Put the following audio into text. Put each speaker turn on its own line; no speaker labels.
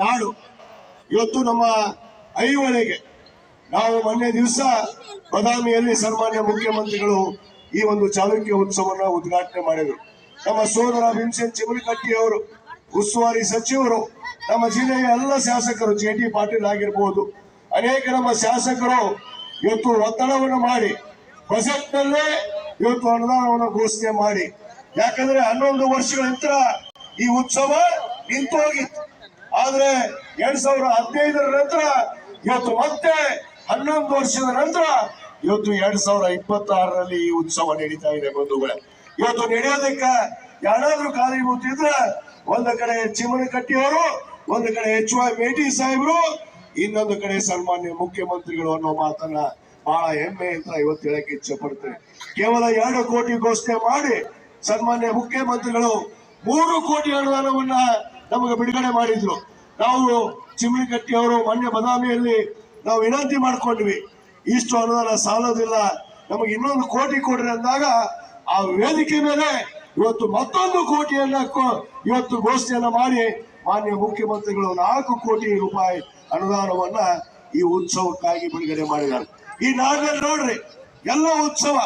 ನಾಡು. ಇವತ್ತು ನಮ್ಮ ಐವರೆಗೆ ನಾವು ಮೊನ್ನೆ ದಿವಸ ಬದಾಮಿಯಲ್ಲಿ ಸನ್ಮಾನ್ಯ ಮುಖ್ಯಮಂತ್ರಿಗಳು ಈ ಒಂದು ಚಾಲುಕ್ಯ ಉತ್ಸವವನ್ನು ಉದ್ಘಾಟನೆ ಮಾಡಿದರು. ನಮ್ಮ ಸೋದರ ಭೀಮಸೇನ್ ಚಿಮುನಿಕಟ್ಟಿ ಅವರು ಉಸ್ತುವಾರಿ ಸಚಿವರು ನಮ್ಮ ಜಿಲ್ಲೆಯ ಎಲ್ಲ ಶಾಸಕರು ಜೆ ಡಿ ಪಾಟೀಲ್ ಆಗಿರ್ಬೋದು. ಅನೇಕ ನಮ್ಮ ಶಾಸಕರು ಇವತ್ತು ಒತ್ತಡವನ್ನು ಮಾಡಿ, ಬಜೆಟ್ನಲ್ಲೇ ಇವತ್ತು ಅನುದಾನವನ್ನು ಘೋಷಣೆ ಮಾಡಿ. ಯಾಕಂದ್ರೆ ಹನ್ನೊಂದು ವರ್ಷಗಳ ನಂತರ ಈ ಉತ್ಸವ ನಿಂತು ಹೋಗಿತ್ತು ಆದ್ರೆ ಎರಡ್ ಸಾವಿರ ಹದಿನೈದರ ನಂತರ ಇವತ್ತು ಮತ್ತೆ ಹನ್ನೊಂದು ವರ್ಷದ ನಂತರ ಇವತ್ತು ಎರಡ್ ಸಾವಿರ ಇಪ್ಪತ್ತಾರರಲ್ಲಿ ಈ ಉತ್ಸವ ನಡೀತಾ ಇದೆ ಬಂಧುಗಳೇ. ಇವತ್ತು ನಡೆಯೋದಕ್ಕೆ ಯಾರಾದ್ರೂ ಖಾಲಿ ಇದ್ರೆ ಒಂದು ಕಡೆ ಚಿಮ್ಮನಕಟ್ಟಿ ಅವರು ಒಂದು ಕಡೆ ಎಚ್ ವೈ ಮೇಟಿ ಸಾಹೇಬರು, ಇನ್ನೊಂದು ಕಡೆ ಸನ್ಮಾನ್ಯ ಮುಖ್ಯಮಂತ್ರಿಗಳು ಅನ್ನೋ ಮಾತನ್ನ ಬಹಳ ಹೆಮ್ಮೆ ಅಂತ ಇವತ್ತು ಹೇಳಕ್ಕೆ ಇಚ್ಛೆ ಪಡ್ತೇನೆ ಕೇವಲ ಎರಡು ಕೋಟಿ ಘೋಷಣೆ ಮಾಡಿ ಸನ್ಮಾನ್ಯ ಮುಖ್ಯಮಂತ್ರಿಗಳು ಮೂರು ಕೋಟಿ ಅನುದಾನವನ್ನ ನಮಗೆ ಬಿಡುಗಡೆ ಮಾಡಿದ್ರು. ನಾವು ಚಿಮ್ಮಿಕಟ್ಟಿ ಅವರು ಮೊನ್ನೆ ಬದಾಮಿಯಲ್ಲಿ ನಾವು ವಿನಂತಿ ಮಾಡ್ಕೊಂಡ್ವಿ. ಇಷ್ಟು ಅನುದಾನ ಸಾಲೋದಿಲ್ಲ, ನಮಗೆ ಇನ್ನೊಂದು ಕೋಟಿ ಕೊಡ್ರಿ ಅಂದಾಗ ಆ ವೇದಿಕೆ ಮೇಲೆ ಇವತ್ತು ಮತ್ತೊಂದು ಕೋಟಿಯನ್ನ ಇವತ್ತು ಘೋಷಣೆಯನ್ನ ಮಾಡಿ ಮಾನ್ಯ ಮುಖ್ಯಮಂತ್ರಿಗಳು ನಾಲ್ಕು ಕೋಟಿ ರೂಪಾಯಿ ಅನುದಾನವನ್ನ ಈ ಉತ್ಸವಕ್ಕಾಗಿ ಬಿಡುಗಡೆ ಮಾಡಿದ್ದಾರೆ. ಈ ನಾಡಿನಲ್ಲಿ ನೋಡ್ರಿ, ಎಲ್ಲ ಉತ್ಸವ.